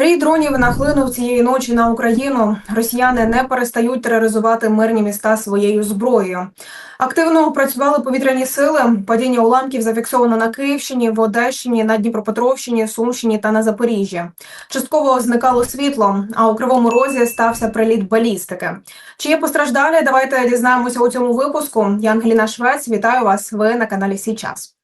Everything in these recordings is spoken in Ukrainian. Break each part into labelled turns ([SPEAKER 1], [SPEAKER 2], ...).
[SPEAKER 1] Рій дронів нахлинув цієї ночі на Україну. Росіяни не перестають тероризувати мирні міста своєю зброєю. Активно працювали повітряні сили. Падіння уламків зафіксовано на Київщині, в Одещині, на Дніпропетровщині, Сумщині та на Запоріжжі. Частково зникало світло, а у кривому розі стався приліт балістики. Чи є постраждалі? Давайте дізнаємося у цьому випуску. Я Ангеліна Швець. Вітаю вас. Ви на каналі Сі час.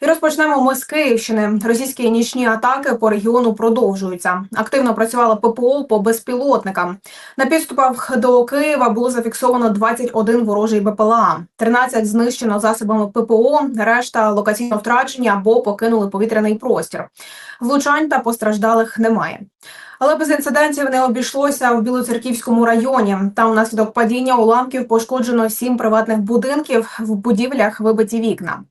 [SPEAKER 1] І розпочнемо ми з Київщини. Російські нічні атаки по регіону продовжуються. Активно працювала ППО по безпілотникам. На підступах до Києва було зафіксовано 21 ворожий БПЛА, 13 знищено засобами ППО, решта локаційно втрачені або покинули повітряний простір. Влучань та постраждалих немає. Але без інцидентів не обійшлося в Білоцерківському районі. Там внаслідок падіння уламків пошкоджено сім приватних будинків. В будівлях вибиті вікна.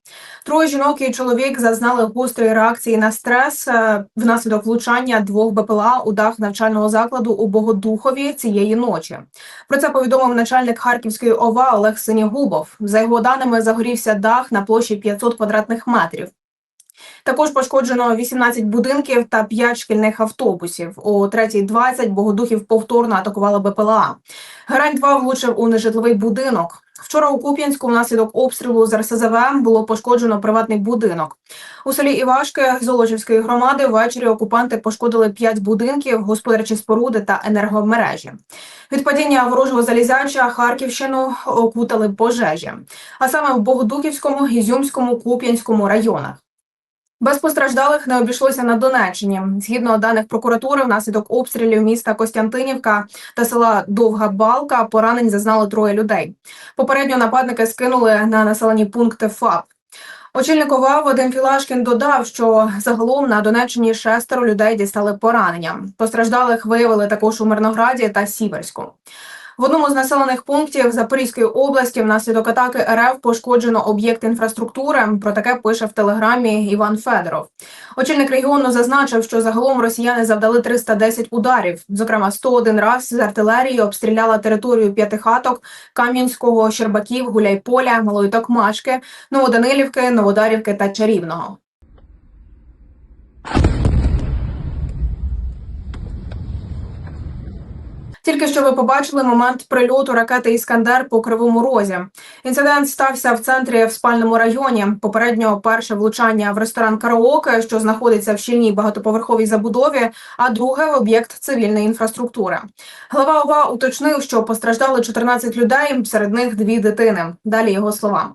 [SPEAKER 1] Троє жінок і чоловік зазнали гострої реакції на стрес е, внаслідок влучання двох БПЛА у дах навчального закладу у Богодухові цієї ночі. Про це повідомив начальник Харківської ОВА Олег Синігубов. За його даними, загорівся дах на площі 500 квадратних метрів. Також пошкоджено 18 будинків та 5 шкільних автобусів. О 3.20 Богодухів повторно атакувала БПЛА. Герань 2 влучив у нежитловий будинок. Вчора у Куп'янську внаслідок обстрілу з РСЗВ було пошкоджено приватний будинок. У селі Івашки Золочівської громади ввечері окупанти пошкодили 5 будинків, господарчі споруди та енергомережі. Від падіння ворожого залізяча Харківщину окутали пожежі, а саме в Богодухівському, Ізюмському, Куп'янському районах. Без постраждалих не обійшлося на Донеччині. Згідно даних прокуратури, внаслідок обстрілів міста Костянтинівка та села Довга Балка поранень зазнали троє людей. Попередньо нападники скинули на населені пункти ФАП. Очільник ОВА Вадим Філашкін додав, що загалом на Донеччині шестеро людей дістали поранення. Постраждалих виявили також у Мирнограді та Сіверську. В одному з населених пунктів Запорізької області внаслідок атаки РФ пошкоджено об'єкт інфраструктури. Про таке пише в телеграмі Іван Федоров. Очільник регіону зазначив, що загалом росіяни завдали 310 ударів. Зокрема, 101 раз з артилерії обстріляла територію п'ятихаток Кам'янського, Щербаків, Гуляйполя, Малої Токмашки, Новоданилівки, Новодарівки та Чарівного. Тільки що ви побачили момент прильоту ракети Іскандер по кривому розі. Інцидент стався в центрі в спальному районі. Попередньо перше влучання в ресторан Караоке, що знаходиться в щільній багатоповерховій забудові, а друге в об'єкт цивільної інфраструктури. Глава ОВА уточнив, що постраждали 14 людей, серед них дві дитини. Далі його слова.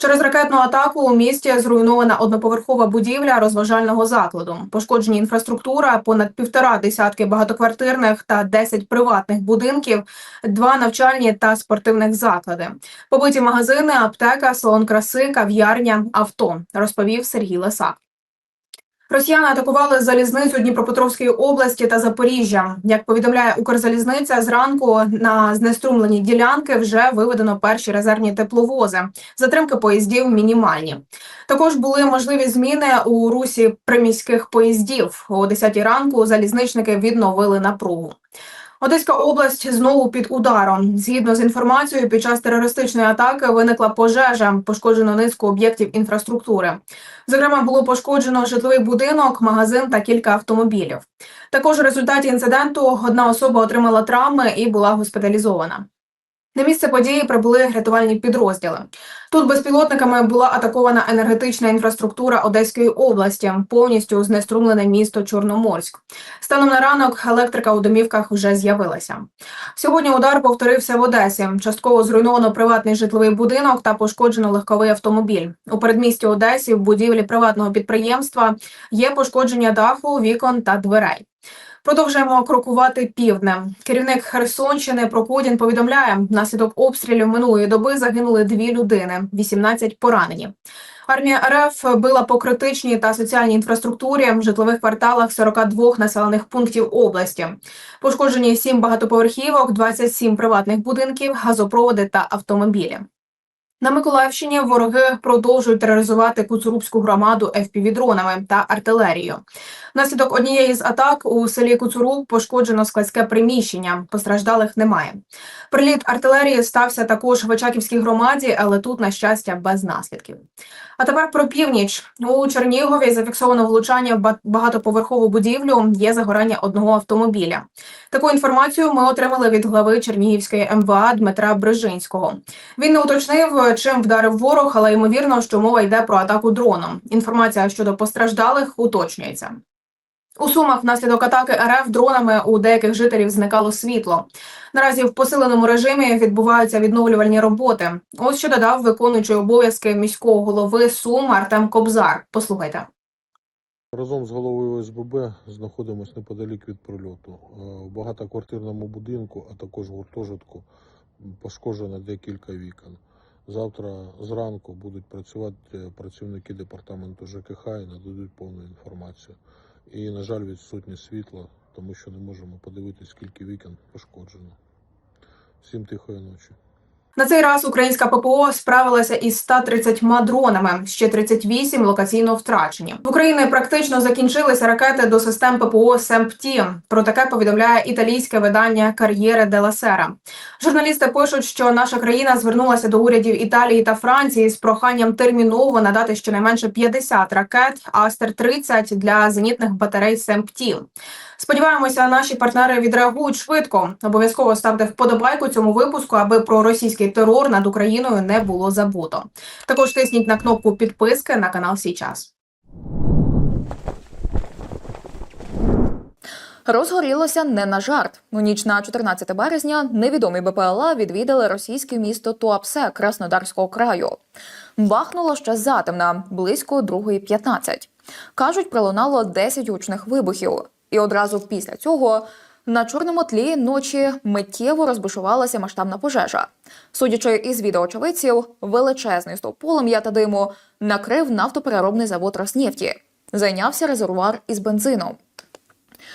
[SPEAKER 1] Через ракетну атаку у місті зруйнована одноповерхова будівля розважального закладу. Пошкоджені інфраструктура, понад півтора десятки багатоквартирних та 10 приватних будинків, два навчальні та спортивних заклади. Побиті магазини, аптека, салон краси, кав'ярня, авто, розповів Сергій Лисак. Росіяни атакували залізницю Дніпропетровської області та Запоріжжя. Як повідомляє Укрзалізниця, зранку на знеструмлені ділянки вже виведено перші резервні тепловози. Затримки поїздів мінімальні. Також були можливі зміни у русі приміських поїздів. О 10 ранку залізничники відновили напругу. Одеська область знову під ударом. Згідно з інформацією, під час терористичної атаки виникла пожежа, пошкоджено низку об'єктів інфраструктури. Зокрема, було пошкоджено житловий будинок, магазин та кілька автомобілів. Також у результаті інциденту одна особа отримала травми і була госпіталізована. На місце події прибули рятувальні підрозділи. Тут безпілотниками була атакована енергетична інфраструктура Одеської області, повністю знеструмлене місто Чорноморськ. Станом на ранок електрика у домівках вже з'явилася. Сьогодні удар повторився в Одесі. Частково зруйновано приватний житловий будинок та пошкоджено легковий автомобіль. У передмісті Одесі в будівлі приватного підприємства є пошкодження даху, вікон та дверей. Продовжуємо крокувати півднем. Керівник Херсонщини Прокудін повідомляє, внаслідок обстрілів минулої доби загинули дві людини, 18 поранені. Армія РФ била по критичній та соціальній інфраструктурі в житлових кварталах 42 населених пунктів області. Пошкоджені 7 багатоповерхівок, 27 приватних будинків, газопроводи та автомобілі. На Миколаївщині вороги продовжують тероризувати Куцурубську громаду FPV-дронами та артилерією. Внаслідок однієї з атак у селі Куцуруб пошкоджено складське приміщення. Постраждалих немає. Приліт артилерії стався також в Очаківській громаді, але тут, на щастя, без наслідків. А тепер про північ у Чернігові зафіксовано влучання в ба- багатоповерхову будівлю. Є загорання одного автомобіля. Таку інформацію ми отримали від глави Чернігівської МВА Дмитра Брижинського. Він не уточнив, чим вдарив ворог, але ймовірно, що мова йде про атаку дроном. Інформація щодо постраждалих уточнюється. У Сумах внаслідок атаки РФ дронами у деяких жителів зникало світло. Наразі в посиленому режимі відбуваються відновлювальні роботи. Ось що додав виконуючий обов'язки міського голови Сум Артем Кобзар. Послухайте.
[SPEAKER 2] Разом з головою ОСББ знаходимося неподалік від прильоту. Е, В багатоквартирному будинку, а також гуртожитку пошкоджено декілька вікон. Завтра зранку будуть працювати е, працівники департаменту ЖКХ і нададуть повну інформацію. І, на жаль, відсутнє світла, тому що не можемо подивитися, скільки вікон пошкоджено. Всім тихої ночі.
[SPEAKER 1] На цей раз українська ППО справилася із 130 дронами, ще 38 локаційно втрачені. В Україні практично закінчилися ракети до систем ППО СЕМПТІ. Про таке повідомляє італійське видання Кар'єре Дела Сера. Журналісти пишуть, що наша країна звернулася до урядів Італії та Франції з проханням терміново надати щонайменше 50 ракет Астер 30 для зенітних батарей СЕМПТІ. Сподіваємося, наші партнери відреагують швидко. Обов'язково ставте вподобайку цьому випуску, аби про російський терор над Україною не було забуто. Також тисніть на кнопку підписки на канал Січас.
[SPEAKER 3] Розгорілося не на жарт. У ніч на 14 березня невідомі БПЛА відвідали російське місто Туапсе Краснодарського краю. Бахнуло ще затемна, близько 2.15. Кажуть, пролунало 10 гучних вибухів. І одразу після цього на чорному тлі ночі миттєво розбушувалася масштабна пожежа. Судячи із відео очевидців, величезний стовп полум'я та диму накрив нафтопереробний завод Роснефті. Зайнявся резервуар із бензином.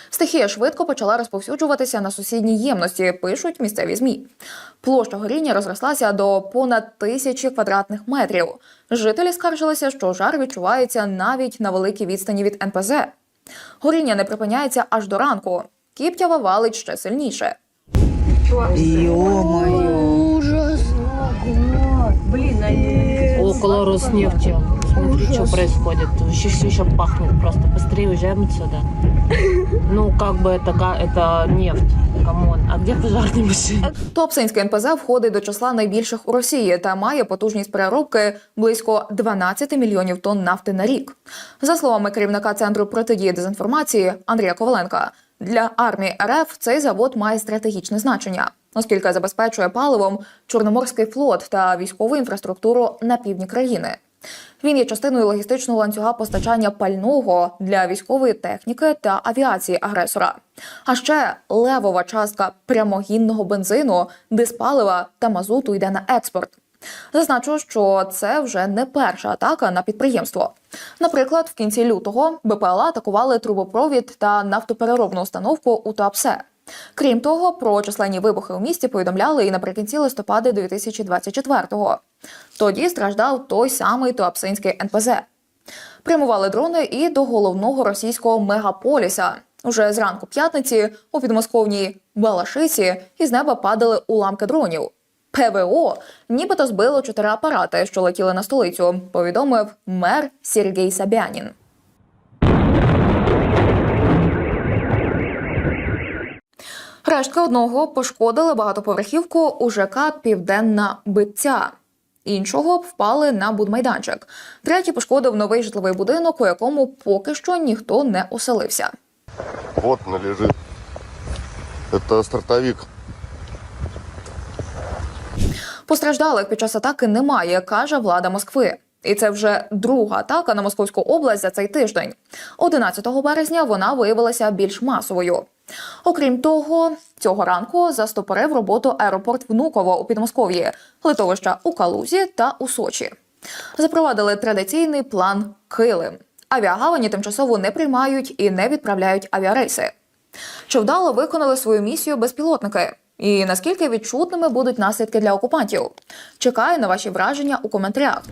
[SPEAKER 3] Стихія швидко почала розповсюджуватися на сусідні ємності, пишуть місцеві змі. Площа горіння розрослася до понад тисячі квадратних метрів. Жителі скаржилися, що жар відчувається навіть на великій відстані від НПЗ. Горіння не припиняється аж до ранку. Кіптява валить ще сильніше.
[SPEAKER 4] Ё-моё.
[SPEAKER 5] Ужас.
[SPEAKER 4] Около Роснефти. Смотри, что происходит. Вообще все еще пахнет. Просто быстрее уезжаем отсюда. Ну, как бы это, га- это нефть. Камон. А где пожарные машины?
[SPEAKER 3] Туапсинське НПЗ входить до числа найбільших у Росії та має потужність переробки близько 12 мільйонів тонн нафти на рік. За словами керівника центру протидії дезінформації Андрія Коваленка, для армії РФ цей завод має стратегічне значення, оскільки забезпечує паливом Чорноморський флот та військову інфраструктуру на півдні країни. Він є частиною логістичного ланцюга постачання пального для військової техніки та авіації агресора. А ще левова частка прямогінного бензину, диспалива та мазуту йде на експорт. Зазначу, що це вже не перша атака на підприємство. Наприклад, в кінці лютого БПЛА атакували трубопровід та нафтопереробну установку у Туапсе. Крім того, про численні вибухи у місті повідомляли і наприкінці листопада 2024-го. Тоді страждав той самий Туапсинський НПЗ. Прямували дрони і до головного російського мегаполіса. Уже зранку п'ятниці у підмосковній Балашиці із неба падали уламки дронів. ПВО нібито збило чотири апарати, що летіли на столицю, повідомив мер Сергій Сабянін. Рештки одного пошкодили багатоповерхівку у ЖК Південна Битця. Іншого впали на будмайданчик. Третій пошкодив новий житловий будинок, у якому поки що ніхто не оселився.
[SPEAKER 6] Вот она лежит. Это стартовик.
[SPEAKER 3] Постраждалих під час атаки немає, каже влада Москви. І це вже друга атака на Московську область за цей тиждень. 11 березня вона виявилася більш масовою. Окрім того, цього ранку застопорив роботу аеропорт Внуково у Підмосков'ї, литовища у Калузі та у Сочі. Запровадили традиційний план Килим. Авіагавані тимчасово не приймають і не відправляють авіарейси. Чи вдало виконали свою місію безпілотники? І наскільки відчутними будуть наслідки для окупантів? Чекаю на ваші враження у коментарях.